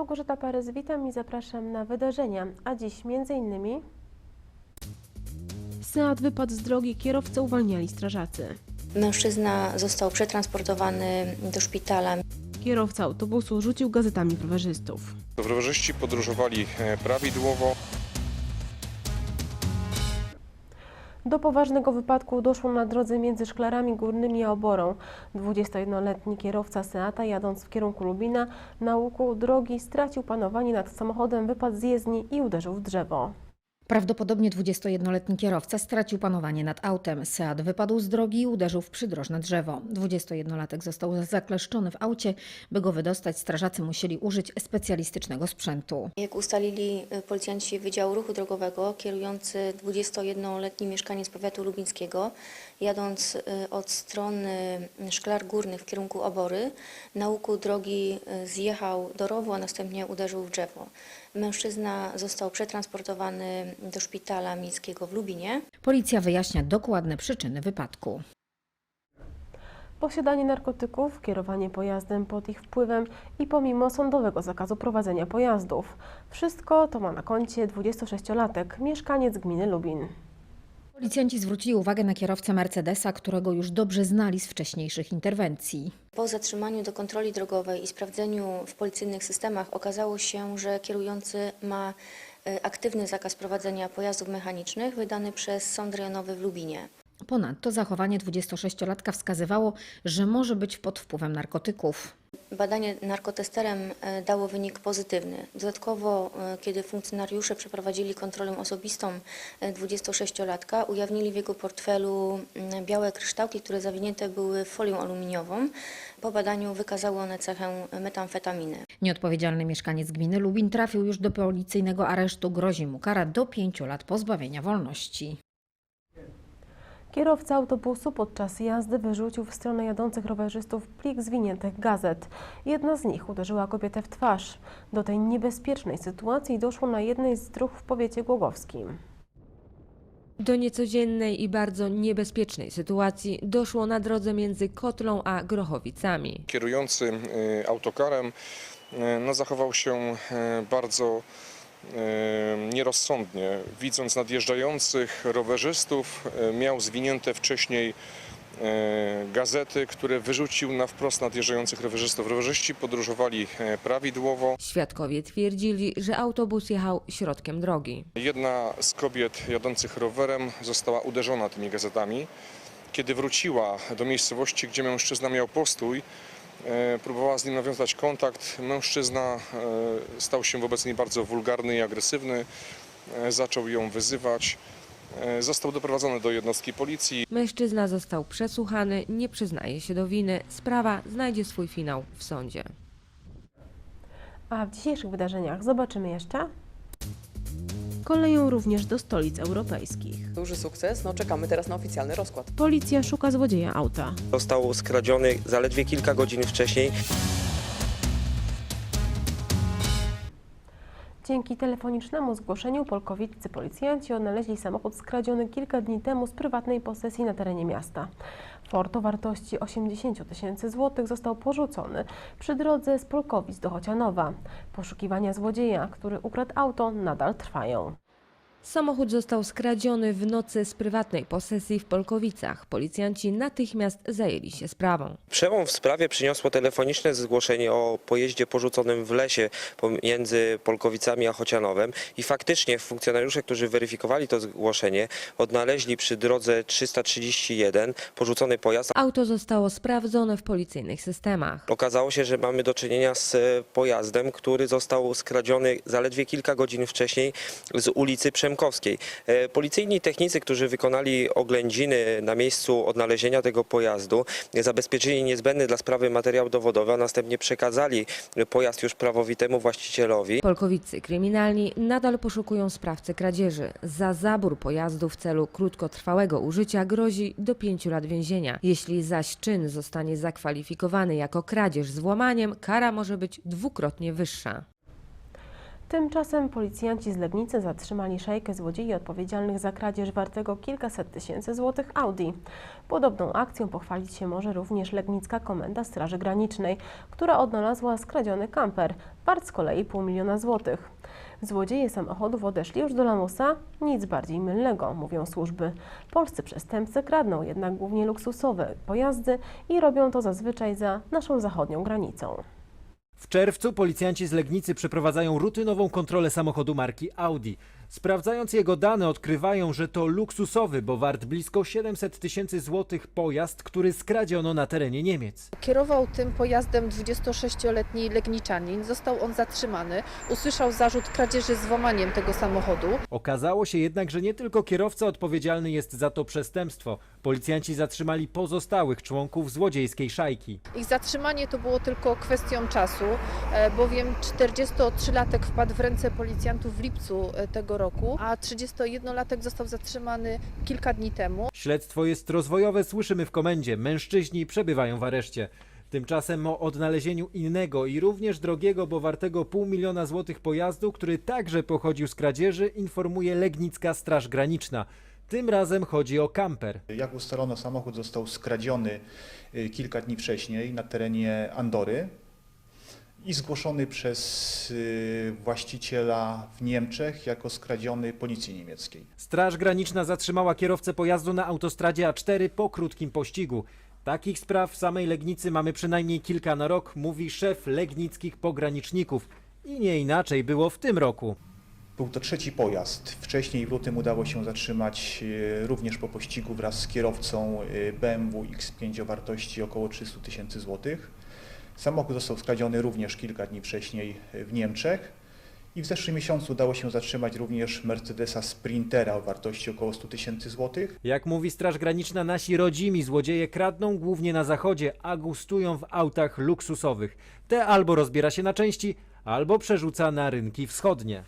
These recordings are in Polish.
Małgorzata Parys, witam i zapraszam na wydarzenia, a dziś m.in. Seat wypadł z drogi, kierowcę uwalniali strażacy. Mężczyzna został przetransportowany do szpitala. Kierowca autobusu rzucił gazetami rowerzystów. Rowerzyści podróżowali e, prawidłowo. Do poważnego wypadku doszło na drodze między Szklarami Górnymi a Oborą. 21-letni kierowca Seata jadąc w kierunku Lubina na łuku drogi stracił panowanie nad samochodem, wypadł z jezdni i uderzył w drzewo. Prawdopodobnie 21-letni kierowca stracił panowanie nad autem. Seat wypadł z drogi i uderzył w przydrożne drzewo. 21-latek został zakleszczony w aucie. By go wydostać, strażacy musieli użyć specjalistycznego sprzętu. Jak ustalili y, policjanci Wydziału Ruchu Drogowego, kierujący 21-letni mieszkaniec powiatu lubińskiego, jadąc y, od strony Szklar Górnych w kierunku Obory, na łuku drogi y, zjechał do rowu, a następnie uderzył w drzewo. Mężczyzna został przetransportowany do szpitala miejskiego w Lubinie. Policja wyjaśnia dokładne przyczyny wypadku. Posiadanie narkotyków, kierowanie pojazdem pod ich wpływem i pomimo sądowego zakazu prowadzenia pojazdów. Wszystko to ma na koncie 26-latek, mieszkaniec gminy Lubin. Policjanci zwrócili uwagę na kierowcę Mercedesa, którego już dobrze znali z wcześniejszych interwencji. Po zatrzymaniu do kontroli drogowej i sprawdzeniu w policyjnych systemach okazało się, że kierujący ma e, aktywny zakaz prowadzenia pojazdów mechanicznych wydany przez Sąd Rejonowy w Lubinie. Ponadto zachowanie 26-latka wskazywało, że może być pod wpływem narkotyków. Badanie narkotesterem e, dało wynik pozytywny. Dodatkowo, e, kiedy funkcjonariusze przeprowadzili kontrolę osobistą e, 26-latka, ujawnili w jego portfelu mm, białe kryształki, które zawinięte były folią aluminiową. Po badaniu wykazały one cechę metamfetaminy. Nieodpowiedzialny mieszkaniec gminy Lubin trafił już do policyjnego aresztu. Grozi mu kara do 5 lat pozbawienia wolności. Kierowca autobusu podczas jazdy wyrzucił w stronę jadących rowerzystów plik zwiniętych gazet. Jedna z nich uderzyła kobietę w twarz. Do tej niebezpiecznej sytuacji doszło na jednej z dróg w powiecie głogowskim. Do niecodziennej i bardzo niebezpiecznej sytuacji doszło na drodze między Kotlą a Grochowicami. Kierujący e, autokarem e, no, zachował się e, bardzo nierozsądnie. Widząc nadjeżdżających rowerzystów, miał zwinięte wcześniej gazety, które wyrzucił na wprost nadjeżdżających rowerzystów. Rowerzyści podróżowali prawidłowo. Świadkowie twierdzili, że autobus jechał środkiem drogi. Jedna z kobiet jadących rowerem została uderzona tymi gazetami. Kiedy wróciła do miejscowości, gdzie mężczyzna miał postój, próbowała z nim nawiązać kontakt. Mężczyzna e, stał się wobec niej bardzo wulgarny i agresywny. E, Zaczął ją wyzywać. E, Został doprowadzony do jednostki policji. Mężczyzna został przesłuchany, nie przyznaje się do winy. Sprawa znajdzie swój finał w sądzie. A w dzisiejszych wydarzeniach zobaczymy jeszcze. Koleją również do stolic europejskich. Duży sukces, no czekamy teraz na oficjalny rozkład. Policja szuka złodzieja auta. Został skradziony zaledwie kilka godzin wcześniej. Dzięki telefonicznemu zgłoszeniu polkowiccy policjanci odnaleźli samochód skradziony kilka dni temu z prywatnej posesji na terenie miasta. Ford o wartości 80 tysięcy złotych został porzucony przy drodze z Polkowic do Chocianowa. Poszukiwania złodzieja, który ukradł auto, nadal trwają. Samochód został skradziony w nocy z prywatnej posesji w Polkowicach. Policjanci natychmiast zajęli się sprawą. Przełom w sprawie przyniosło telefoniczne zgłoszenie o pojeździe porzuconym w lesie pomiędzy Polkowicami a Chocianowem i faktycznie funkcjonariusze, którzy weryfikowali to zgłoszenie, odnaleźli przy drodze 331 porzucony pojazd. Auto zostało sprawdzone w policyjnych systemach. Okazało się, że mamy do czynienia z e, pojazdem, który został skradziony zaledwie kilka godzin wcześniej z ulicy Przemkowskiej. E, Policyjni technicy, którzy wykonali oględziny na miejscu odnalezienia tego pojazdu, zabezpieczyli niezbędny dla sprawy materiał dowodowy, a następnie przekazali pojazd już prawowitemu właścicielowi. Polkowicy kryminalni nadal poszukują sprawcy kradzieży. Za zabór pojazdu w celu krótkotrwałego użycia grozi do 5 lat więzienia. Jeśli zaś czyn zostanie zakwalifikowany jako kradzież z włamaniem, kara może być dwukrotnie wyższa. Tymczasem policjanci z Legnicy zatrzymali szajkę złodziei odpowiedzialnych za kradzież wartego kilkaset tysięcy złotych Audi. Podobną akcją pochwalić się może również Legnicka Komenda Straży Granicznej, która odnalazła skradziony kamper, wart z kolei pół miliona złotych. Złodzieje samochodów odeszli już do lamusa? Nic bardziej mylnego, mówią służby. Polscy przestępcy kradną jednak głównie luksusowe pojazdy i robią to zazwyczaj za naszą zachodnią granicą. W czerwcu policjanci z Legnicy przeprowadzają rutynową kontrolę samochodu marki Audi. Sprawdzając jego dane odkrywają, że to luksusowy, bo wart blisko 700 tysięcy złotych pojazd, który skradziono na terenie Niemiec. Kierował tym pojazdem 26-letni Legniczanin. Został on zatrzymany. Usłyszał zarzut kradzieży z włamaniem tego samochodu. Okazało się jednak, że nie tylko kierowca odpowiedzialny jest za to przestępstwo. Policjanci zatrzymali pozostałych członków złodziejskiej szajki. Ich zatrzymanie to było tylko kwestią czasu, e, bowiem 43-latek wpadł w ręce policjantów w lipcu e, tego roku, a 31-latek został zatrzymany kilka dni temu. Śledztwo jest rozwojowe, słyszymy w komendzie. Mężczyźni przebywają w areszcie. Tymczasem o odnalezieniu innego i również drogiego, bo wartego pół miliona złotych pojazdu, który także pochodził z kradzieży, informuje Legnicka Straż Graniczna. Tym razem chodzi o kamper. Jak ustalono, samochód został skradziony y, kilka dni wcześniej na terenie Andory i zgłoszony przez y, właściciela w Niemczech jako skradziony policji niemieckiej. Straż Graniczna zatrzymała kierowcę pojazdu na autostradzie A4 po krótkim pościgu. Takich spraw w samej Legnicy mamy przynajmniej kilka na rok, mówi szef legnickich pograniczników. I nie inaczej było w tym roku. Był to trzeci pojazd. Wcześniej w lutym udało się zatrzymać y, również po pościgu wraz z kierowcą y, BMW X5 o wartości około 300 tysięcy złotych. Samochód został skradziony również kilka dni wcześniej w Niemczech. I w zeszłym miesiącu udało się zatrzymać również Mercedesa Sprintera o wartości około 100 tysięcy złotych. Jak mówi Straż Graniczna, nasi rodzimi złodzieje kradną głównie na zachodzie, a gustują w autach luksusowych. Te albo rozbiera się na części, albo przerzuca na rynki wschodnie.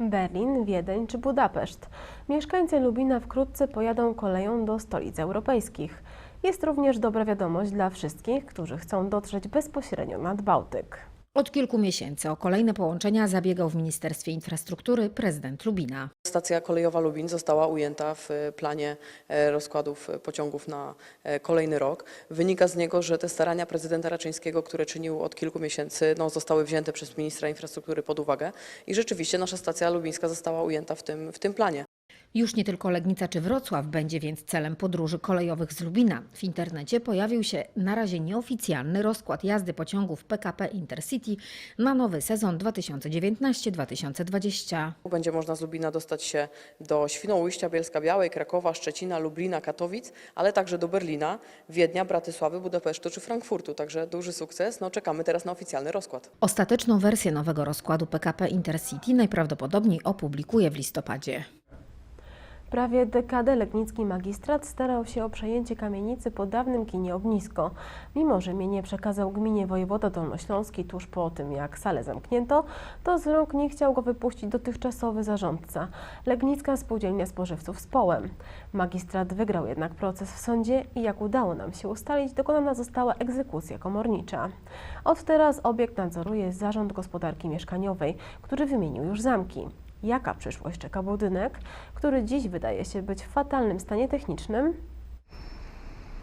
Berlin, Wiedeń czy Budapeszt. Mieszkańcy Lubina wkrótce pojadą koleją do stolic europejskich. Jest również dobra wiadomość dla wszystkich, którzy chcą dotrzeć bezpośrednio nad Bałtyk. Od kilku miesięcy o kolejne połączenia zabiegał w Ministerstwie Infrastruktury prezydent Lubina. Stacja kolejowa Lubin została ujęta w e, planie e, rozkładów e, pociągów na kolejny rok. Wynika z niego, że te starania prezydenta Raczyńskiego, które czynił od kilku miesięcy, no, zostały wzięte przez ministra infrastruktury pod uwagę i rzeczywiście nasza stacja lubińska została ujęta w tym, w tym planie. Już nie tylko Legnica czy Wrocław będzie więc celem podróży kolejowych z Lubina. W internecie pojawił się na razie nieoficjalny rozkład jazdy pociągów PKP Intercity na nowy sezon 2019-2020. Będzie można z Lubina dostać się do Świnoujścia, Bielska Białej, Krakowa, Szczecina, Lublina, Katowic, ale także do Berlina, Wiednia, Bratysławy, Budapesztu czy Frankfurtu. Także duży sukces. No, czekamy teraz na oficjalny rozkład. Ostateczną wersję nowego rozkładu PKP Intercity najprawdopodobniej opublikuje w listopadzie. Prawie dekadę legnicki magistrat starał się o przejęcie kamienicy po dawnym kinie Ognisko. Mimo, że mienie przekazał gminie wojewoda dolnośląski tuż po tym, jak salę zamknięto, to z rąk nie chciał go wypuścić dotychczasowy zarządca, Legnicka Spółdzielnia Spożywców z Połem. Magistrat wygrał jednak proces w sądzie i jak udało nam się ustalić, dokonana została egzekucja komornicza. Od teraz obiekt nadzoruje Zarząd Gospodarki Mieszkaniowej, który wymienił już zamki. Jaka przyszłość czeka budynek, który dziś wydaje się być w fatalnym stanie technicznym?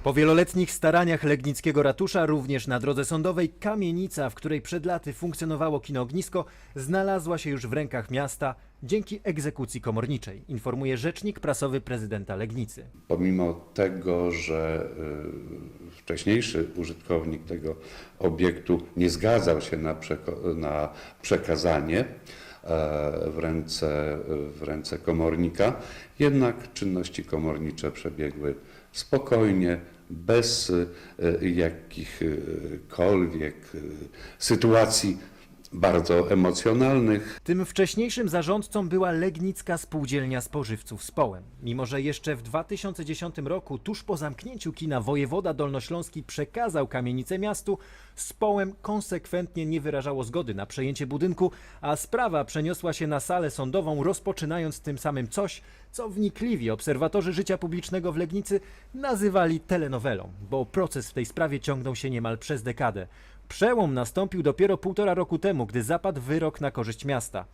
Po wieloletnich staraniach Legnickiego Ratusza, również na drodze sądowej, kamienica, w której przed laty funkcjonowało kino Ognisko, znalazła się już w rękach miasta dzięki egzekucji komorniczej, informuje rzecznik prasowy prezydenta Legnicy. Pomimo tego, że y, wcześniejszy użytkownik tego obiektu nie zgadzał się na, przeko- na przekazanie w ręce, w ręce komornika, jednak czynności komornicze przebiegły spokojnie, bez y, jakichkolwiek y, sytuacji bardzo emocjonalnych. Tym wcześniejszym zarządcą była Legnicka Spółdzielnia Spożywców z Połem. Mimo, że jeszcze w 2010 roku, tuż po zamknięciu kina, wojewoda dolnośląski przekazał kamienicę miastu, z Połem konsekwentnie nie wyrażało zgody na przejęcie budynku, a sprawa przeniosła się na salę sądową, rozpoczynając tym samym coś, co wnikliwi obserwatorzy życia publicznego w Legnicy nazywali telenowelą, bo proces w tej sprawie ciągnął się niemal przez dekadę. Przełom nastąpił dopiero półtora roku temu, gdy zapadł wyrok na korzyść miasta.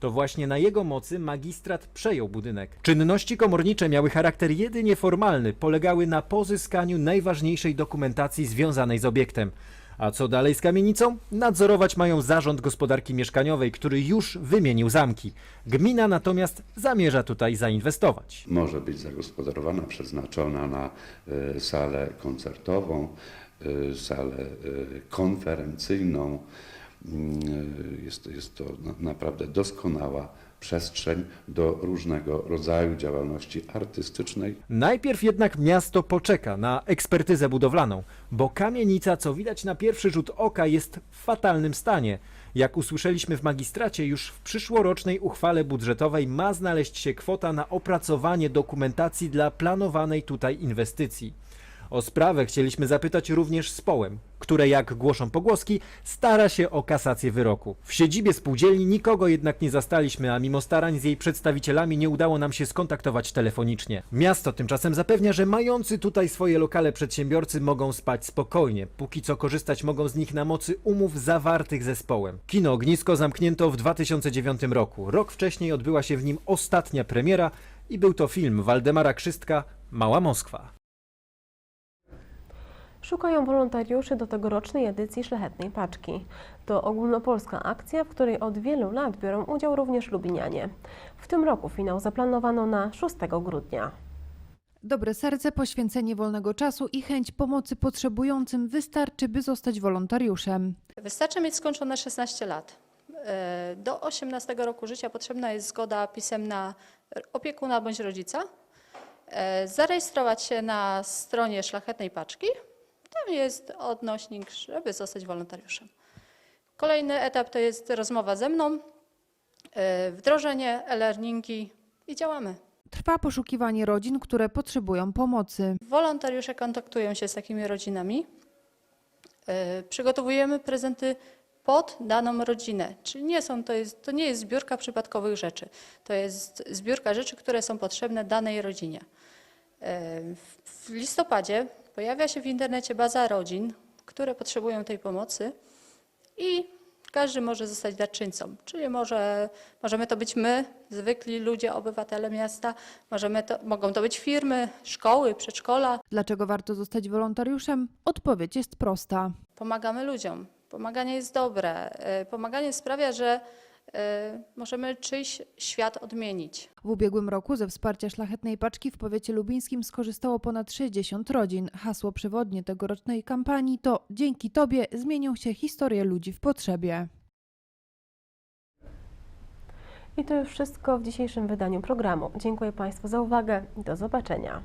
To właśnie na jego mocy magistrat przejął budynek. Czynności komornicze miały charakter jedynie formalny, polegały na pozyskaniu najważniejszej dokumentacji związanej z obiektem. A co dalej z kamienicą? Nadzorować mają Zarząd Gospodarki Mieszkaniowej, który już wymienił zamki. Gmina natomiast zamierza tutaj zainwestować. Może być zagospodarowana, przeznaczona na e, salę koncertową, salę e, konferencyjną. Mm, e, Jest, jest to na- naprawdę doskonała przestrzeń do różnego rodzaju działalności artystycznej. Najpierw jednak miasto poczeka na ekspertyzę budowlaną, bo kamienica, co widać na pierwszy rzut oka, jest w fatalnym stanie. Jak usłyszeliśmy w magistracie, już w przyszłorocznej uchwale budżetowej ma znaleźć się kwota na opracowanie dokumentacji dla planowanej tutaj inwestycji. O sprawę chcieliśmy zapytać również Społem, które jak głoszą pogłoski, stara się o kasację wyroku. W siedzibie spółdzielni nikogo jednak nie zastaliśmy, a mimo starań z jej przedstawicielami nie udało nam się skontaktować telefonicznie. Miasto tymczasem zapewnia, że mający tutaj swoje lokale przedsiębiorcy mogą spać spokojnie, póki co korzystać mogą z nich na mocy umów zawartych ze Społem. Kino Ognisko zamknięto w 2009 roku. Rok wcześniej odbyła się w nim ostatnia premiera i był to film Waldemara Krzystka Mała Moskwa. Szukają wolontariuszy do tegorocznej edycji Szlachetnej Paczki. To ogólnopolska akcja, w której od wielu lat biorą udział również Lubinianie. W tym roku finał zaplanowano na 6 grudnia. Dobre serce, poświęcenie wolnego czasu i chęć pomocy potrzebującym wystarczy, by zostać wolontariuszem. Wystarczy mieć skończone 16 lat. E, Do 18 roku życia potrzebna jest zgoda pisemna opiekuna bądź rodzica. E, Zarejestrować się na stronie Szlachetnej Paczki. Tam jest odnośnik, żeby zostać wolontariuszem. Kolejny etap to jest rozmowa ze mną, e, wdrożenie, e-learningi i działamy. Trwa poszukiwanie rodzin, które potrzebują pomocy. Wolontariusze kontaktują się z takimi rodzinami. E, Przygotowujemy prezenty pod daną rodzinę, czyli nie są, to, jest, to nie jest zbiórka przypadkowych rzeczy. To jest zbiórka rzeczy, które są potrzebne danej rodzinie. W- W listopadzie pojawia się w internecie baza rodzin, które potrzebują tej pomocy i każdy może zostać darczyńcą, czyli może, możemy to być my, zwykli ludzie, obywatele miasta, możemy to, mogą to być firmy, szkoły, przedszkola. Dlaczego warto zostać wolontariuszem? Odpowiedź jest prosta. Pomagamy ludziom. Pomaganie jest dobre. E, Pomaganie sprawia, że możemy czyjś świat odmienić. W ubiegłym roku ze wsparcia Szlachetnej Paczki w powiecie lubińskim skorzystało ponad 60 rodzin. Hasło przewodnie tegorocznej kampanii to Dzięki Tobie zmienią się historie ludzi w potrzebie. I to już wszystko w dzisiejszym wydaniu programu. Dziękuję Państwu za uwagę i do zobaczenia.